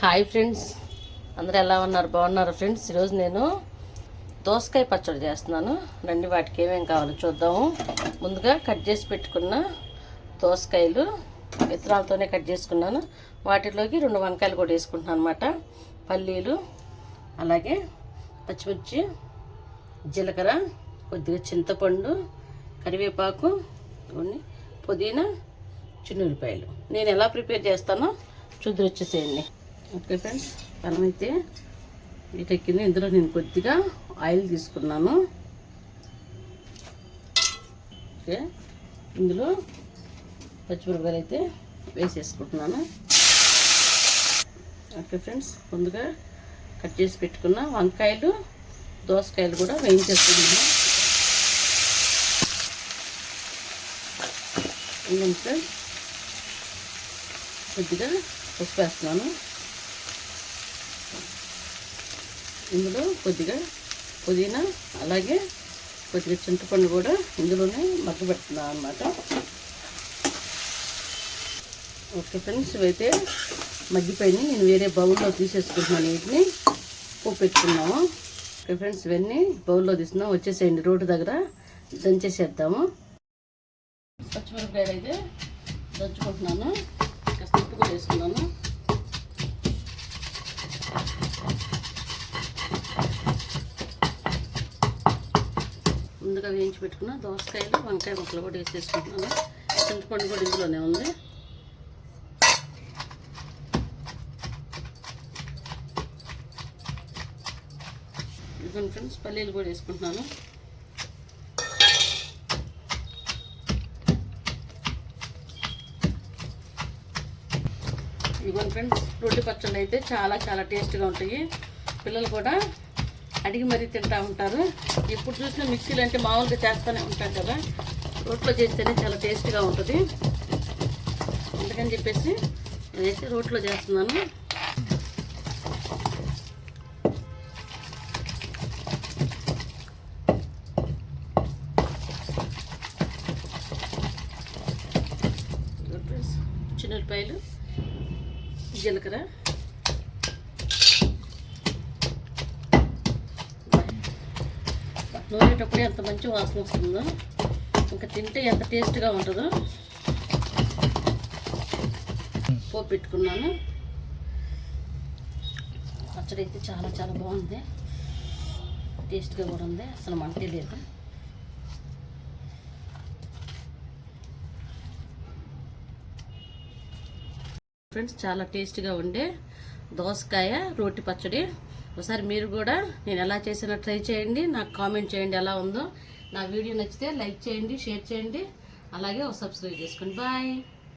Hi friends. అందరూ ఎలా ఉన్నారు? బాగున్నారు ఫ్రెండ్స్? ఈరోజు నేను దోసకాయ పచ్చడి చేస్తున్నాను. రండి వాటికి ఏమేమి కావాలో చూద్దాము. ముందుగా కట్ చేసి పెట్టుకున్న దోసకాయలు విత్తనాలతోనే కట్ చేసుకున్నాను. వాటిలోకి రెండు వంకాయలు కూడా వేసుకుంటున్నాను అనమాట పల్లీలు అలాగే పచ్చిమిర్చి జీలకర్ర కొద్దిగా చింతపండు కరివేపాకు కొన్ని పుదీనా చిన్నులపాయలు నేను ఎలా ప్రిపేర్ చేస్తానో చూద్దరు వచ్చేసేయండి. Okay friends? పెనం అయితే వీటెక్కింది ఇందులో నేను కొద్దిగా ఆయిల్ తీసుకున్నాను. ఓకే? ఇందులో పచ్చిమిరపకాయలు అయితే వేసేసుకుంటున్నాను. Okay friends? ముందుగా కట్ చేసి పెట్టుకున్న వంకాయలు దోసకాయలు కూడా వేయించేసుకున్నాను ఇంకొంచెం ఫ్రెండ్స్ కొద్దిగా పసుపు వేస్తున్నాను. ఇందులో కొద్దిగా పుదీనా అలాగే కొద్దిగా చింతపండు కూడా ఇందులోనే మగ్గబెడుతున్నాను అనమాట ఓకే ఫ్రెండ్స్ ఇవైతే మగ్గిపోయినాయి. నేను వేరే బౌల్లో తీసేసుకుంటున్నాను వీటిని. ఉప్పు పెట్టుకున్నాము ఓకే ఫ్రెండ్స్ ఇవన్నీ బౌల్లో తీసుకున్నాం వచ్చేసేయండి రోడ్డు దగ్గర. దంచేసేద్దాము. పచ్చిమిరపకాయలు అయితే దంచుకుంటున్నాను. కాస్త ఉప్పు కూడా వేసుకున్నాను ముందుగా వేయించి పెట్టుకున్న దోసకాయలు వంకాయ ముక్కలు కూడా వేసేసుకుంటున్నాను. చింతపండు కూడా ఇందులోనే ఉంది. ఇదిగోండి ఫ్రెండ్స్ పల్లీలు కూడా వేసుకుంటున్నాను. ఇదిగోండి ఫ్రెండ్స్ రొట్టె పచ్చళ్ళు అయితే చాలా చాలా టేస్ట్గా ఉంటాయి. పిల్లలు కూడా అడిగి మరీ తింటూ ఉంటారు. ఇప్పుడు చూసినా మిక్సీలు అంటే మామూలుగా చేస్తూనే ఉంటాం కదా. రోట్లో చేస్తేనే చాలా టేస్ట్గా ఉంటుంది. అందుకని చెప్పేసి నేనైతే రోట్లో చేస్తున్నాను. చిన్నపాయలు జీలకర్ర నూరేటప్పుడే ఎంత మంచి వాసన వస్తుందో. ఇంకా తింటే ఎంత టేస్ట్గా ఉంటుందో. పోపు పెట్టుకున్నాను. పచ్చడి అయితే చాలా చాలా బాగుంది. టేస్ట్గా కూడా ఉంది. అసలు మంటే లేదు. ఫ్రెండ్స్ చాలా టేస్ట్గా ఉండే దోసకాయ రోటి పచ్చడి. ఒకసారి మీరు కూడా నేను ఎలా చేసినా ట్రై చేయండి నాకు కామెంట్ చేయండి ఎలా ఉందో. నా వీడియో నచ్చితే లైక్ చేయండి షేర్ చేయండి. అలాగే ఒక సబ్స్క్రైబ్ చేసుకోండి. బాయ్.